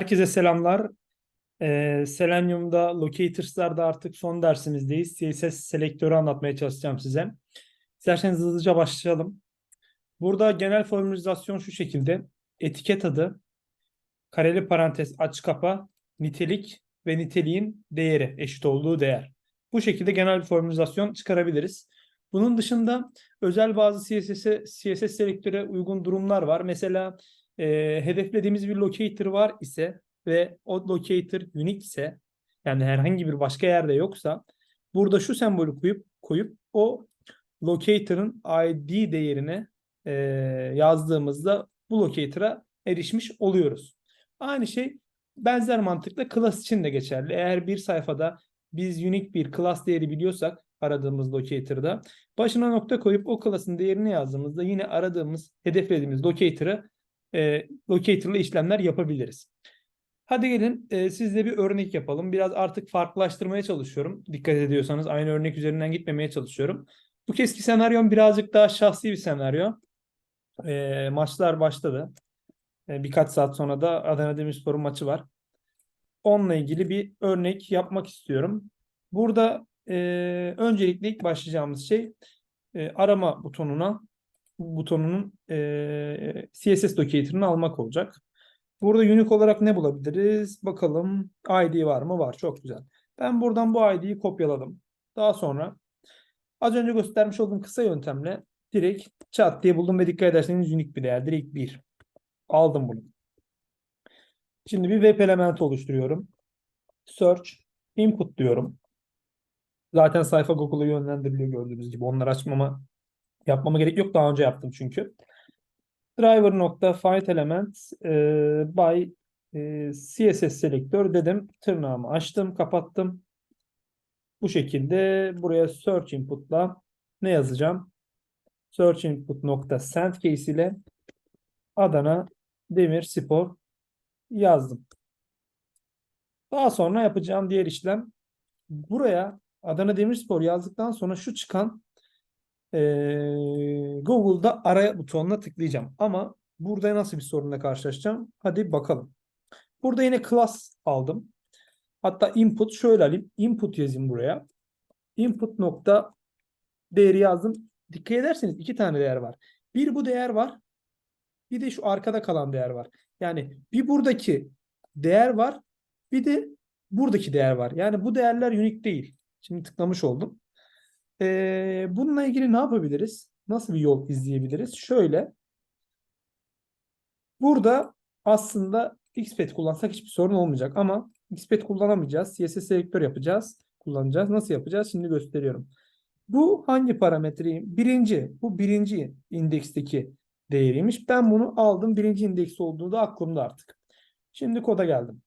Herkese selamlar. Ee, Selenium'da, Locators'larda artık son dersimizdeyiz. CSS selektörü anlatmaya çalışacağım size. İsterseniz hızlıca başlayalım. Burada genel formülizasyon şu şekilde. Etiket adı, kareli parantez aç kapa, nitelik ve niteliğin değeri, eşit olduğu değer. Bu şekilde genel bir formülizasyon çıkarabiliriz. Bunun dışında özel bazı CSS, CSS selektöre uygun durumlar var. Mesela e, hedeflediğimiz bir locator var ise ve o locator unique ise yani herhangi bir başka yerde yoksa burada şu sembolü koyup koyup o locator'ın ID değerine e, yazdığımızda bu locator'a erişmiş oluyoruz. Aynı şey benzer mantıkla class için de geçerli. Eğer bir sayfada biz unique bir class değeri biliyorsak aradığımız locator'da başına nokta koyup o class'ın değerini yazdığımızda yine aradığımız, hedeflediğimiz locator'ı e, locator'la işlemler yapabiliriz. Hadi gelin e, sizle bir örnek yapalım. Biraz artık farklılaştırmaya çalışıyorum. Dikkat ediyorsanız aynı örnek üzerinden gitmemeye çalışıyorum. Bu keski senaryom birazcık daha şahsi bir senaryo. E, maçlar başladı. E, birkaç saat sonra da Adana Demirspor'un maçı var. Onunla ilgili bir örnek yapmak istiyorum. Burada e, öncelikle ilk başlayacağımız şey e, arama butonuna butonunun e, CSS locator'ını almak olacak. Burada unique olarak ne bulabiliriz? Bakalım ID var mı? Var. Çok güzel. Ben buradan bu ID'yi kopyaladım. Daha sonra az önce göstermiş olduğum kısa yöntemle direkt chat diye buldum ve dikkat ederseniz unique bir değer. Direkt 1. Aldım bunu. Şimdi bir web elementi oluşturuyorum. Search, input diyorum. Zaten sayfa Google'a yönlendiriliyor gördüğünüz gibi. Onları açmama yapmama gerek yok. Daha önce yaptım çünkü. Driver nokta find element e, by e, CSS selektör dedim. Tırnağımı açtım, kapattım. Bu şekilde buraya search input'la ne yazacağım? Search input nokta send case ile Adana Demir Spor yazdım. Daha sonra yapacağım diğer işlem buraya Adana Demirspor yazdıktan sonra şu çıkan ee, Google'da araya butonuna tıklayacağım. Ama burada nasıl bir sorunla karşılaşacağım? Hadi bakalım. Burada yine class aldım. Hatta input şöyle alayım. Input yazayım buraya. Input nokta değeri yazdım. Dikkat ederseniz iki tane değer var. Bir bu değer var. Bir de şu arkada kalan değer var. Yani bir buradaki değer var. Bir de buradaki değer var. Yani bu değerler unique değil. Şimdi tıklamış oldum. Ee, bununla ilgili ne yapabiliriz? Nasıl bir yol izleyebiliriz? Şöyle. Burada aslında xpet kullansak hiçbir sorun olmayacak ama xpet kullanamayacağız. CSS selektör yapacağız. Kullanacağız. Nasıl yapacağız? Şimdi gösteriyorum. Bu hangi parametreyi? Birinci. Bu birinci indeksteki değeriymiş. Ben bunu aldım. Birinci indeks olduğu da aklımda artık. Şimdi koda geldim.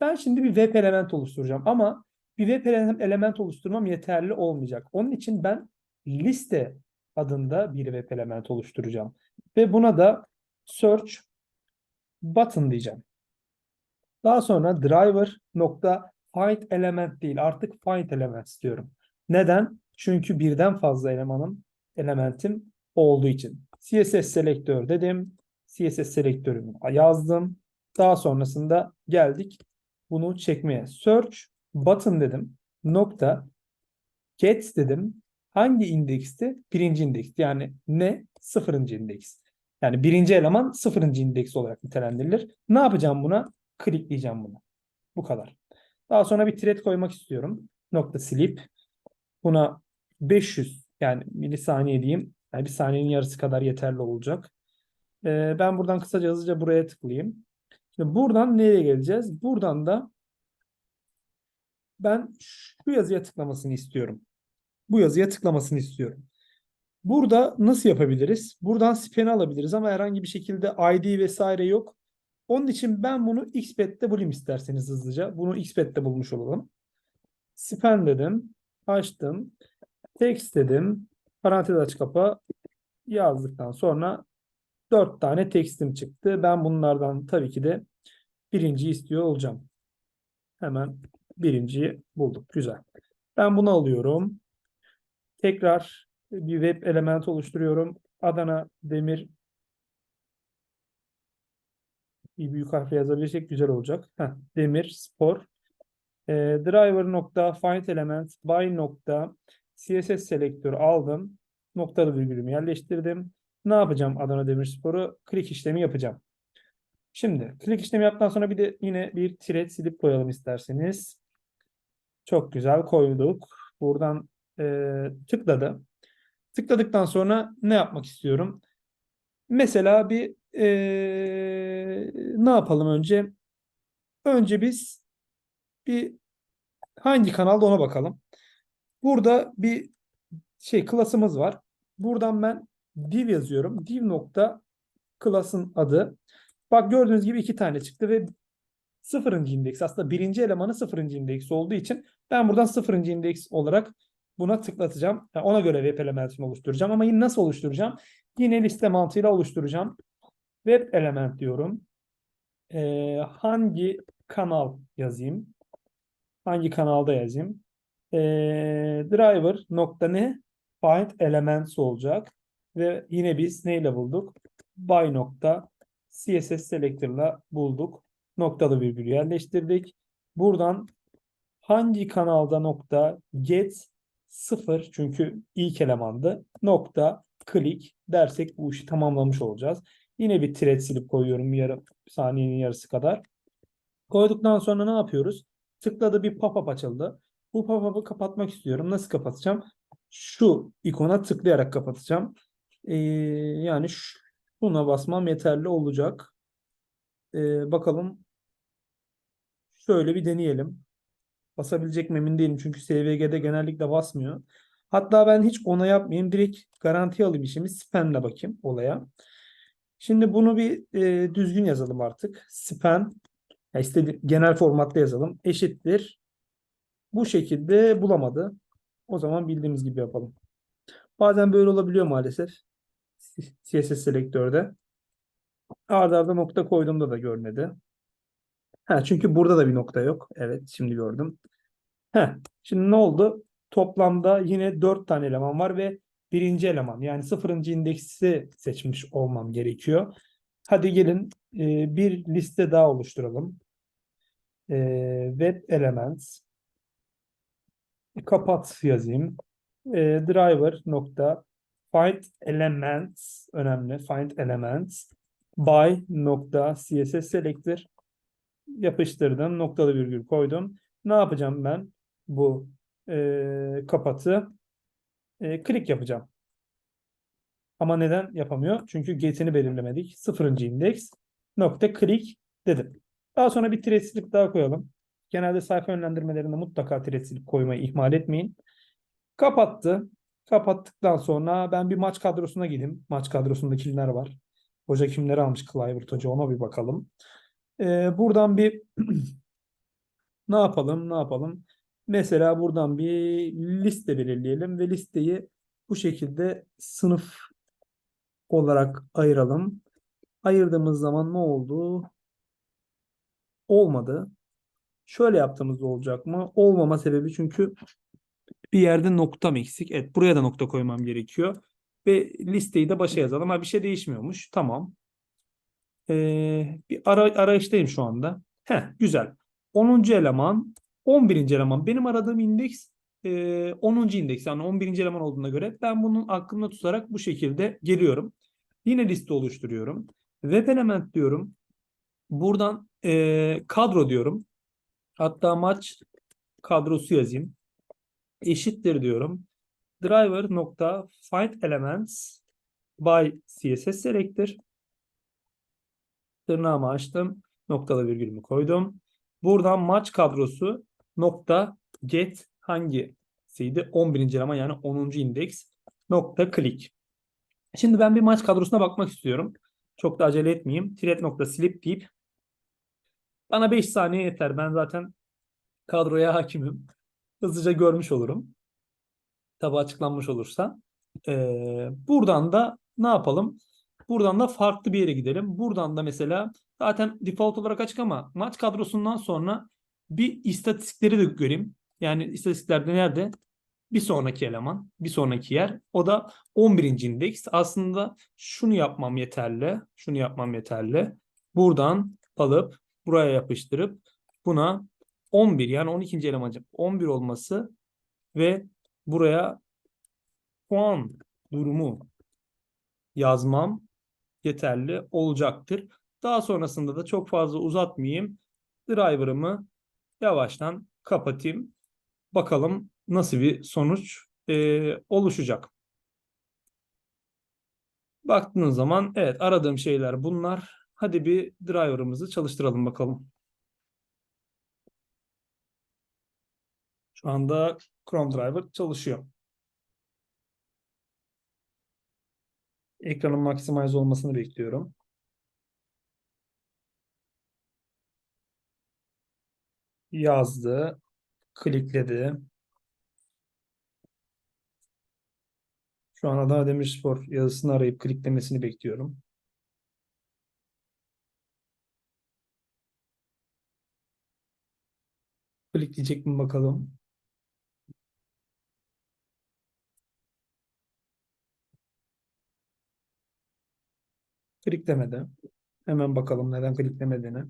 Ben şimdi bir web element oluşturacağım ama bir web element oluşturmam yeterli olmayacak. Onun için ben liste adında bir web element oluşturacağım. Ve buna da search button diyeceğim. Daha sonra driver nokta find element değil artık find element istiyorum. Neden? Çünkü birden fazla elemanım elementim olduğu için. CSS selektör dedim. CSS selektörümü yazdım. Daha sonrasında geldik bunu çekmeye. Search button dedim. Nokta get dedim. Hangi indeksti? Birinci indeks. Yani ne? Sıfırıncı indeks. Yani birinci eleman sıfırıncı indeks olarak nitelendirilir. Ne yapacağım buna? Klikleyeceğim bunu. Bu kadar. Daha sonra bir thread koymak istiyorum. Nokta sleep. Buna 500 yani milisaniye diyeyim. Yani bir saniyenin yarısı kadar yeterli olacak. Ee, ben buradan kısaca hızlıca buraya tıklayayım. Şimdi buradan nereye geleceğiz? Buradan da ben şu yazıya tıklamasını istiyorum. Bu yazıya tıklamasını istiyorum. Burada nasıl yapabiliriz? Buradan span'i alabiliriz ama herhangi bir şekilde ID vesaire yok. Onun için ben bunu xpet'te bulayım isterseniz hızlıca. Bunu xpet'te bulmuş olalım. Span dedim. Açtım. Text dedim. Parantez aç kapa. Yazdıktan sonra 4 tane text'im çıktı. Ben bunlardan tabii ki de birinci istiyor olacağım. Hemen birinciyi bulduk. Güzel. Ben bunu alıyorum. Tekrar bir web element oluşturuyorum. Adana Demir iyi büyük harfle yazabilirsek güzel olacak. Heh, Demir Spor. E, driver nokta find element by nokta CSS selektör aldım. Noktalı virgülümü yerleştirdim. Ne yapacağım Adana Demirspor'u? Klik işlemi yapacağım. Şimdi klik işlemi yaptıktan sonra bir de yine bir tiret silip koyalım isterseniz. Çok güzel koyduk. Buradan e, tıkladı. Tıkladıktan sonra ne yapmak istiyorum? Mesela bir e, ne yapalım önce? Önce biz bir hangi kanalda ona bakalım. Burada bir şey klasımız var. Buradan ben div yazıyorum. Div nokta klasın adı. Bak gördüğünüz gibi iki tane çıktı ve sıfırıncı indeks aslında birinci elemanı sıfırıncı indeks olduğu için ben buradan sıfırıncı indeks olarak buna tıklatacağım. Yani ona göre web elementini oluşturacağım ama yine nasıl oluşturacağım? Yine liste mantığıyla oluşturacağım. Web element diyorum. Ee, hangi kanal yazayım? Hangi kanalda yazayım? Ee, driver nokta ne? Find elements olacak. Ve yine biz neyle bulduk? By nokta CSS selector'la bulduk. Noktalı virgül yerleştirdik. Buradan hangi kanalda nokta get 0 çünkü ilk elemandı. Nokta click dersek bu işi tamamlamış olacağız. Yine bir thread silip koyuyorum yarım saniyenin yarısı kadar. Koyduktan sonra ne yapıyoruz? Tıkladı bir pop-up açıldı. Bu pop-up'ı kapatmak istiyorum. Nasıl kapatacağım? Şu ikona tıklayarak kapatacağım. Ee, yani şuna basmam yeterli olacak. Ee, bakalım. Şöyle bir deneyelim. Basabilecek mi emin değilim. Çünkü SVG'de genellikle basmıyor. Hatta ben hiç ona yapmayayım. Direkt garanti alayım işimi. Spam'le bakayım olaya. Şimdi bunu bir e, düzgün yazalım artık. Spam ya istedi, genel formatta yazalım. Eşittir. Bu şekilde bulamadı. O zaman bildiğimiz gibi yapalım. Bazen böyle olabiliyor maalesef. CSS selektörde. Arda arda nokta koyduğumda da görmedi. Ha, çünkü burada da bir nokta yok. Evet şimdi gördüm. Heh, şimdi ne oldu? Toplamda yine 4 tane eleman var ve birinci eleman yani sıfırıncı indeksi seçmiş olmam gerekiyor. Hadi gelin e, bir liste daha oluşturalım. E, web elements kapat yazayım. E, driver nokta find elements önemli. Find elements by nokta css selector yapıştırdım. Noktalı virgül koydum. Ne yapacağım ben? Bu e, kapatı e, klik yapacağım. Ama neden yapamıyor? Çünkü get'ini belirlemedik. Sıfırıncı indeks nokta click dedim. Daha sonra bir tiretçilik daha koyalım. Genelde sayfa yönlendirmelerinde mutlaka tiretçilik koymayı ihmal etmeyin. Kapattı. Kapattıktan sonra ben bir maç kadrosuna gideyim. Maç kadrosunda kimler var? Hoca kimleri almış Clivert Hoca ona bir bakalım. Ee, buradan bir ne yapalım ne yapalım. Mesela buradan bir liste belirleyelim ve listeyi bu şekilde sınıf olarak ayıralım. Ayırdığımız zaman ne oldu? Olmadı. Şöyle yaptığımızda olacak mı? Olmama sebebi çünkü bir yerde noktam eksik. Evet buraya da nokta koymam gerekiyor. Ve listeyi de başa yazalım. Ha bir şey değişmiyormuş. Tamam. Ee, bir ara, arayıştayım şu anda. Heh, güzel. 10. eleman, 11. eleman. Benim aradığım indeks e, 10. indeks. Yani 11. eleman olduğuna göre ben bunun aklımda tutarak bu şekilde geliyorum. Yine liste oluşturuyorum. Web element diyorum. Buradan e, kadro diyorum. Hatta maç kadrosu yazayım. Eşittir diyorum. Driver nokta find elements by CSS selector. Tırnağımı açtım. Noktalı virgülümü koydum. Buradan maç kadrosu nokta get hangisiydi? 11. eleman yani 10. indeks nokta click. Şimdi ben bir maç kadrosuna bakmak istiyorum. Çok da acele etmeyeyim. Tiret nokta slip deyip bana 5 saniye yeter. Ben zaten kadroya hakimim. Hızlıca görmüş olurum. Tabi açıklanmış olursa. Ee, buradan da ne yapalım? Buradan da farklı bir yere gidelim. Buradan da mesela zaten default olarak açık ama maç kadrosundan sonra bir istatistikleri de göreyim. Yani istatistiklerde nerede? Bir sonraki eleman, bir sonraki yer. O da 11. indeks. Aslında şunu yapmam yeterli. Şunu yapmam yeterli. Buradan alıp buraya yapıştırıp buna 11 yani 12. elemancım 11 olması ve buraya puan durumu yazmam yeterli olacaktır. Daha sonrasında da çok fazla uzatmayayım. Driver'ımı yavaştan kapatayım. Bakalım nasıl bir sonuç e, oluşacak. Baktığınız zaman evet aradığım şeyler bunlar. Hadi bir driver'ımızı çalıştıralım bakalım. Şu anda Chrome Driver çalışıyor. Ekranın maximize olmasını bekliyorum. Yazdı. Klikledi. Şu an Adana Demirspor yazısını arayıp kliklemesini bekliyorum. Klikleyecek mi bakalım. Kliklemedi. Hemen bakalım neden kliklemediğini.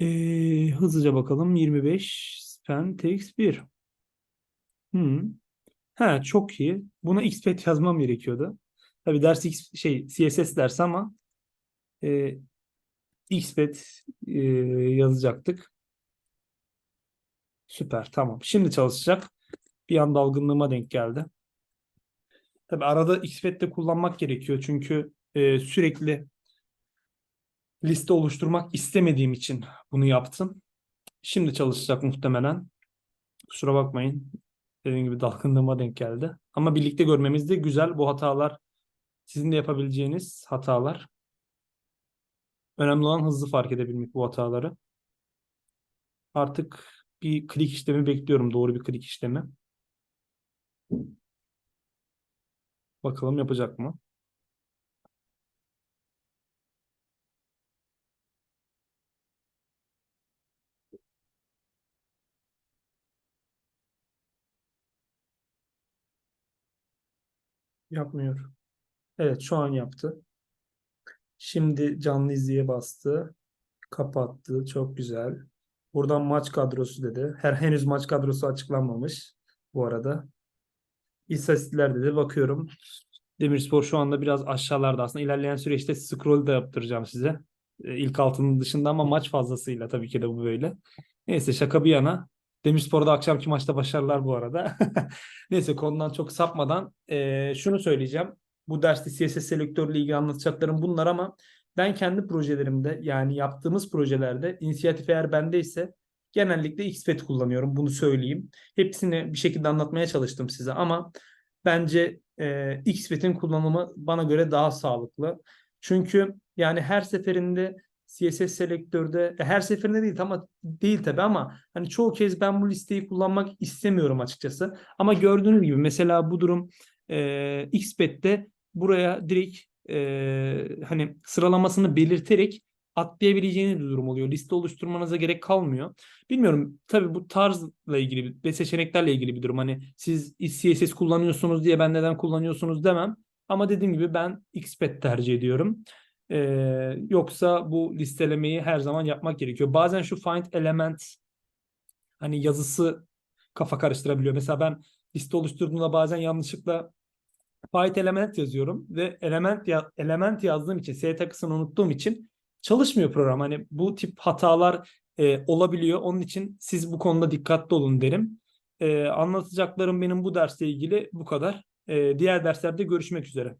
Ee, hızlıca bakalım. 25 span takes 1. Hmm. Ha, çok iyi. Buna xpet yazmam gerekiyordu. Tabii ders X, şey CSS dersi ama e, xpet e, yazacaktık. Süper tamam. Şimdi çalışacak. Bir an dalgınlığıma denk geldi. Tabii arada xpet de kullanmak gerekiyor. Çünkü e, sürekli liste oluşturmak istemediğim için bunu yaptım. Şimdi çalışacak muhtemelen. Kusura bakmayın. Dediğim gibi dalgınlığıma denk geldi. Ama birlikte görmemiz de güzel. Bu hatalar sizin de yapabileceğiniz hatalar. Önemli olan hızlı fark edebilmek bu hataları. Artık bir klik işlemi bekliyorum. Doğru bir klik işlemi. Bakalım yapacak mı? Yapmıyor. Evet şu an yaptı. Şimdi canlı izleye bastı. Kapattı. Çok güzel. Buradan maç kadrosu dedi. Her henüz maç kadrosu açıklanmamış bu arada. İstatistiklerde de bakıyorum. Demirspor şu anda biraz aşağılarda aslında. ilerleyen süreçte scroll da yaptıracağım size. E, ilk altının dışında ama maç fazlasıyla tabii ki de bu böyle. Neyse şaka bir yana. Demirspor'da akşamki maçta başarılar bu arada. Neyse konudan çok sapmadan e, şunu söyleyeceğim. Bu derste CSS selektörle ilgili anlatacaklarım bunlar ama ben kendi projelerimde yani yaptığımız projelerde inisiyatif eğer bendeyse genellikle XFET kullanıyorum. Bunu söyleyeyim. Hepsini bir şekilde anlatmaya çalıştım size ama bence e, XFET'in kullanımı bana göre daha sağlıklı. Çünkü yani her seferinde CSS selektörde her seferinde değil ama değil tabi ama hani çoğu kez ben bu listeyi kullanmak istemiyorum açıkçası. Ama gördüğünüz gibi mesela bu durum e, XBet'te buraya direkt e, hani sıralamasını belirterek atlayabileceğiniz bir durum oluyor. Liste oluşturmanıza gerek kalmıyor. Bilmiyorum tabii bu tarzla ilgili ve seçeneklerle ilgili bir durum. Hani siz CSS kullanıyorsunuz diye ben neden kullanıyorsunuz demem. Ama dediğim gibi ben XBet tercih ediyorum. Ee, yoksa bu listelemeyi her zaman yapmak gerekiyor. Bazen şu find element hani yazısı kafa karıştırabiliyor. Mesela ben liste oluşturduğumda bazen yanlışlıkla find element yazıyorum ve element ya element yazdığım için S takısını unuttuğum için çalışmıyor program. Hani bu tip hatalar e, olabiliyor. Onun için siz bu konuda dikkatli olun derim. E, anlatacaklarım benim bu dersle ilgili bu kadar. E, diğer derslerde görüşmek üzere.